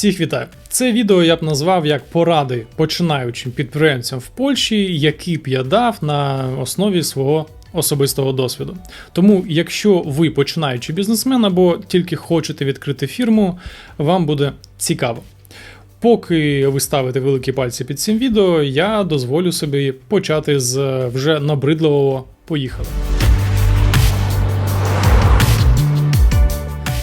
Всіх вітаю! Це відео я б назвав як поради починаючим підприємцям в Польщі, які б я дав на основі свого особистого досвіду. Тому, якщо ви починаючий бізнесмен або тільки хочете відкрити фірму, вам буде цікаво. Поки ви ставите великі пальці під цим відео, я дозволю собі почати з вже набридливого поїхали.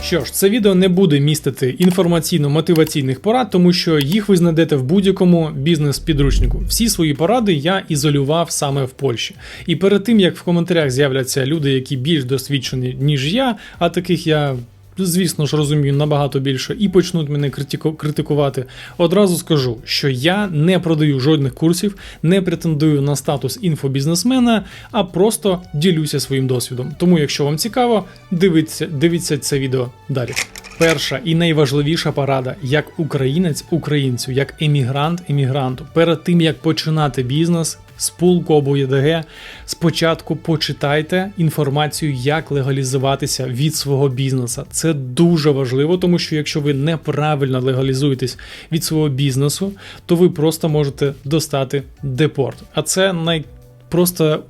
Що ж, це відео не буде містити інформаційно-мотиваційних порад, тому що їх ви знайдете в будь-якому бізнес-підручнику. Всі свої поради я ізолював саме в Польщі. І перед тим як в коментарях з'являться люди, які більш досвідчені, ніж я, а таких я. Звісно ж, розумію набагато більше і почнуть мене критику- критикувати. Одразу скажу, що я не продаю жодних курсів, не претендую на статус інфобізнесмена, а просто ділюся своїм досвідом. Тому, якщо вам цікаво, дивіться, дивіться це відео далі. Перша і найважливіша порада як українець українцю, як емігрант емігранту. Перед тим як починати бізнес, спулку або ЄДГ, спочатку почитайте інформацію, як легалізуватися від свого бізнесу. Це дуже важливо, тому що якщо ви неправильно легалізуєтесь від свого бізнесу, то ви просто можете достати депорт. А це най просто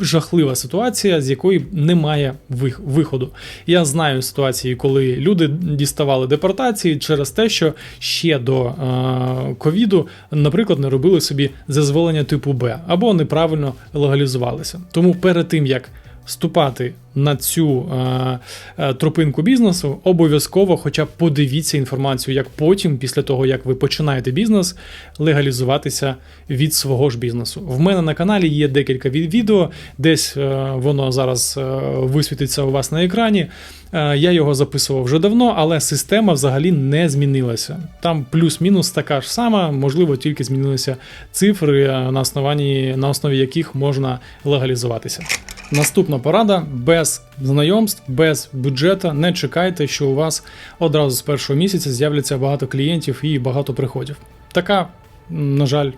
жахлива ситуація, з якої немає вих- виходу. Я знаю ситуації, коли люди діставали депортації через те, що ще до е, ковіду, наприклад, не робили собі зазволення типу Б або неправильно легалізувалися. Тому перед тим як Вступати на цю е, е, тропинку бізнесу, обов'язково, хоча б подивіться інформацію, як потім, після того як ви починаєте бізнес, легалізуватися від свого ж бізнесу. В мене на каналі є декілька від- відео, десь е, воно зараз е, висвітиться у вас на екрані. Е, Я його записував вже давно, але система взагалі не змінилася. Там плюс-мінус така ж сама, можливо, тільки змінилися цифри, е, на основанні на основі яких можна легалізуватися. Наступна порада: без знайомств, без бюджету. Не чекайте, що у вас одразу з першого місяця з'являться багато клієнтів і багато приходів. Така, на жаль,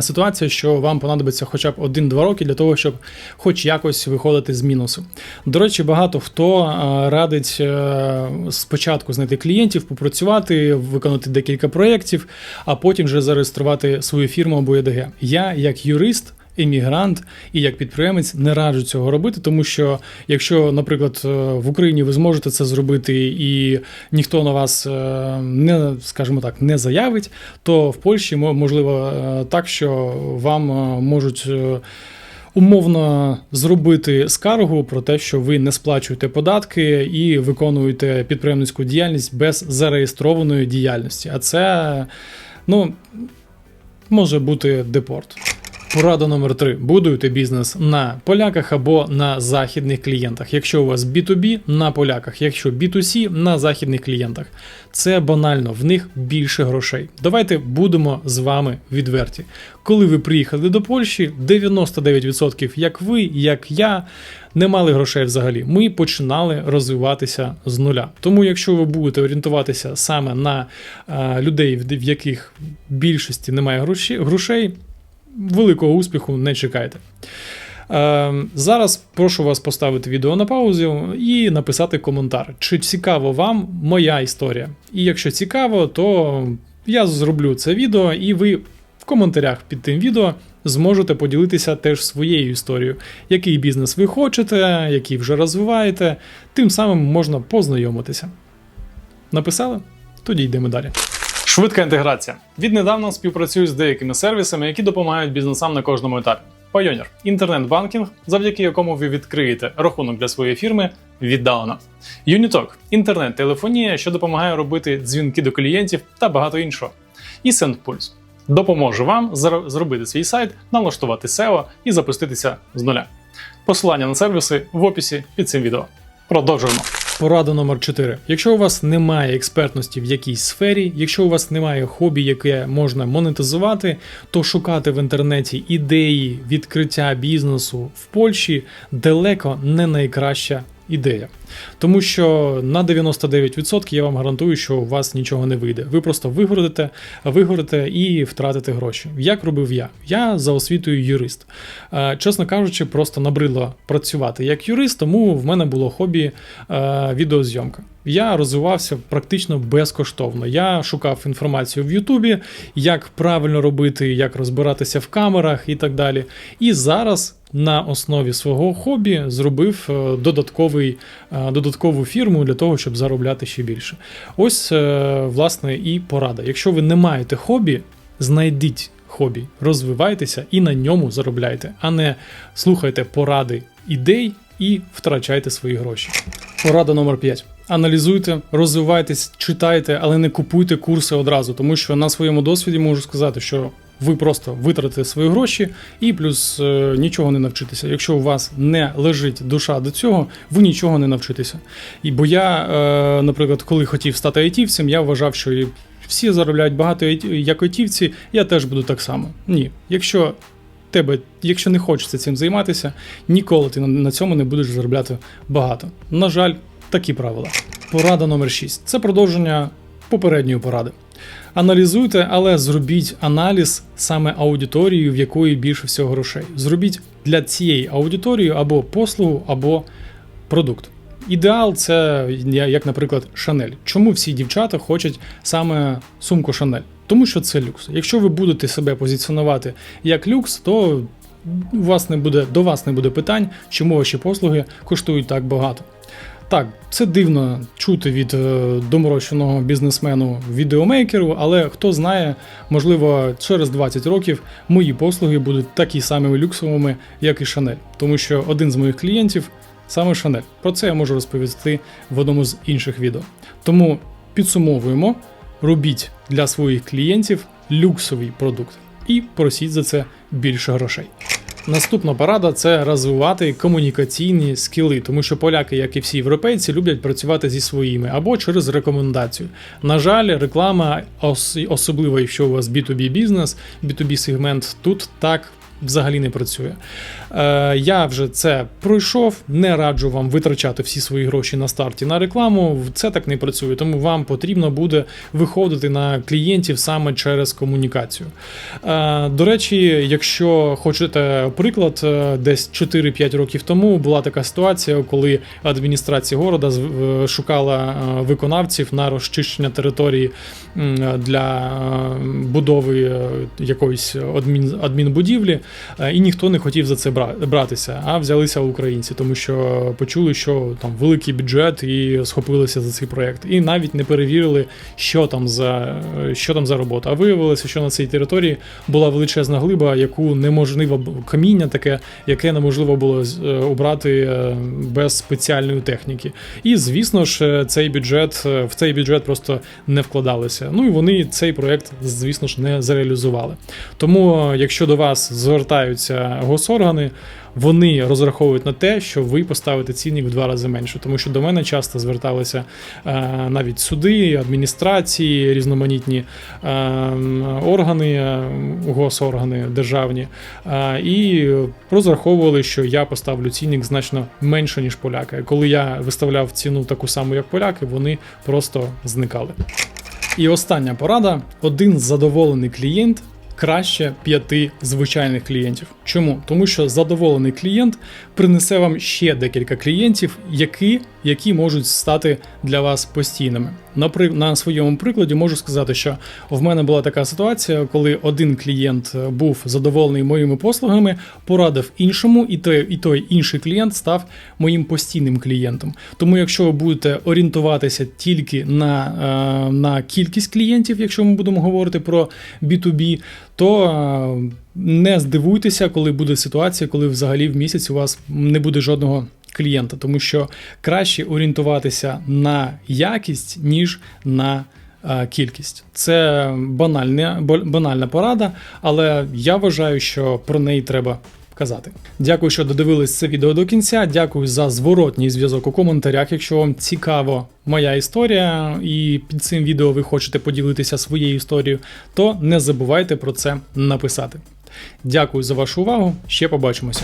ситуація, що вам понадобиться хоча б 1-2 роки для того, щоб хоч якось виходити з мінусу. До речі, багато хто е, радить е, спочатку знайти клієнтів, попрацювати, виконати декілька проєктів, а потім вже зареєструвати свою фірму або ЄДГ. Я, як юрист, емігрант і як підприємець не раджу цього робити, тому що якщо, наприклад, е, в Україні ви зможете це зробити і ніхто на вас е, не, скажімо так, не заявить, то в Польщі мо- можливо е, так, що вам можуть. Умовно зробити скаргу про те, що ви не сплачуєте податки і виконуєте підприємницьку діяльність без зареєстрованої діяльності. А це ну, може бути депорт. Порада номер 3. Будуйте бізнес на поляках або на західних клієнтах. Якщо у вас B2B на поляках, якщо B2C на західних клієнтах. Це банально, в них більше грошей. Давайте будемо з вами відверті. Коли ви приїхали до Польщі, 99% як ви, як я, не мали грошей взагалі. Ми починали розвиватися з нуля. Тому, якщо ви будете орієнтуватися саме на е, людей, в яких більшості немає грошей, великого успіху не чекайте. Е, зараз прошу вас поставити відео на паузу і написати коментар, чи цікаво вам моя історія. І якщо цікаво, то я зроблю це відео, і ви в коментарях під тим відео зможете поділитися теж своєю історією, який бізнес ви хочете, який вже розвиваєте, тим самим можна познайомитися. Написали? Тоді йдемо далі. Швидка інтеграція. Віднедавна співпрацюю з деякими сервісами, які допомагають бізнесам на кожному етапі. Pioneer – інтернет-банкінг, завдяки якому ви відкриєте рахунок для своєї фірми віддалено. Unitalk – інтернет-телефонія, що допомагає робити дзвінки до клієнтів та багато іншого. І SendPulse – допоможе вам зробити свій сайт, налаштувати SEO і запуститися з нуля. Посилання на сервіси в описі під цим відео. Продовжуємо. Порада номер 4. Якщо у вас немає експертності в якійсь сфері, якщо у вас немає хобі, яке можна монетизувати, то шукати в інтернеті ідеї відкриття бізнесу в Польщі далеко не найкраща ідея. Тому що на 99% я вам гарантую, що у вас нічого не вийде. Ви просто вигородите, вигорите і втратите гроші. Як робив я? Я за освітою юрист. Е, Чесно кажучи, просто набридло працювати як юрист, тому в мене було хобі е, відеозйомка. Я розвивався практично безкоштовно. Я шукав інформацію в Ютубі, як правильно робити, як розбиратися в камерах і так далі. І зараз на основі свого хобі зробив е, додатковий, е, додаткову фірму для того, щоб заробляти ще більше. Ось, е, власне, і порада. Якщо ви не маєте хобі, знайдіть хобі, розвивайтеся і на ньому заробляйте, а не слухайте поради ідей і втрачайте свої гроші. Порада номер 5. Аналізуйте, розвивайтесь, читайте, але не купуйте курси одразу, тому що на своєму досвіді можу сказати, що ви просто витратите свої гроші і плюс е, нічого не навчитеся. Якщо у вас не лежить душа до цього, ви нічого не навчитеся. І бо я, е, наприклад, коли хотів стати айтівцем, я вважав, що і всі заробляють багато як айтівці, я теж буду так само. Ні, якщо тебе, якщо не хочеться цим займатися, ніколи ти на- цьому не будеш заробляти багато. На жаль, такі правила. Порада номер 6. Це продовження попередньої поради. Аналізуйте, але зробіть аналіз саме аудиторії, в якої більше всього грошей. Зробіть для цієї аудиторії або послугу, або продукт. Ідеал це як, наприклад, Шанель. Чому всі дівчата хочуть саме сумку Шанель? Тому що це люкс. Якщо ви будете себе позиціонувати як люкс, то у вас не буде, до вас не буде питань, чому ваші послуги коштують так багато. Так, це дивно чути від е, доморощеного бізнесмену відеомейкеру, але хто знає, можливо, через 20 років мої послуги будуть такі самими люксовими, як і Шанель. Тому що один з моїх клієнтів саме Шанель. Про це я можу розповісти в одному з інших відео. Тому підсумовуємо: робіть для своїх клієнтів люксовий продукт і просіть за це більше грошей. Наступна порада це розвивати комунікаційні скіли, тому що поляки, як і всі європейці, люблять працювати зі своїми або через рекомендацію. На жаль, реклама, особливо якщо у вас B2B бізнес, B2B сегмент, тут так. Взагалі не працює. Е, я вже це пройшов. Не раджу вам витрачати всі свої гроші на старті на рекламу. Це так не працює, тому вам потрібно буде виходити на клієнтів саме через комунікацію. Е, До речі, якщо хочете приклад, е, десь 4-5 років тому була така ситуація, коли адміністрація города шукала е, виконавців на розчищення території для е, будови якоїсь адмінбудівлі, і ніхто не хотів за це братися, а взялися українці, тому що почули, що там великий бюджет і схопилися за цей проект, і навіть не перевірили, що там за е, що там за робота. А виявилося, що на цій території була величезна глиба, яку неможливо каміння таке, яке неможливо було е, обрати е, без спеціальної техніки. І звісно ж, е, цей бюджет е, в цей бюджет просто не вкладалися. Ну і вони цей проект, звісно ж, не зареалізували. Тому, е, якщо до вас звертаються госоргани, вони розраховують на те, що ви поставите цінник в два рази менше, тому що до мене часто зверталися е, навіть суди, адміністрації, різноманітні е, органи, е, госоргани державні, і розраховували, що я поставлю цінник значно менше, ніж поляки. Коли я виставляв ціну таку саму, як поляки, вони просто зникали. І остання порада: один задоволений клієнт краще п'яти звичайних клієнтів. Чому? Тому що задоволений клієнт принесе вам ще декілька клієнтів, які, які можуть стати для вас постійними. На своєму прикладі можу сказати, що в мене була така ситуація, коли один клієнт е, був задоволений моїми послугами, порадив іншому, і той, і той інший клієнт став моїм постійним клієнтом. Тому, якщо ви будете орієнтуватися тільки на, е, на кількість клієнтів, якщо ми будемо говорити про B2B, то е, не здивуйтеся, коли буде ситуація, коли взагалі в місяць у вас не буде жодного клієнта, тому що краще орієнтуватися на якість, ніж на е, кількість. Це банальна, банальна порада, але я вважаю, що про неї треба. Казати. Дякую, що додивились це відео до кінця. Дякую за зворотній зв'язок у коментарях. Якщо вам цікаво моя історія, і під цим відео ви хочете поділитися своєю історією, то не забувайте про це написати. Дякую за вашу увагу. Ще побачимося.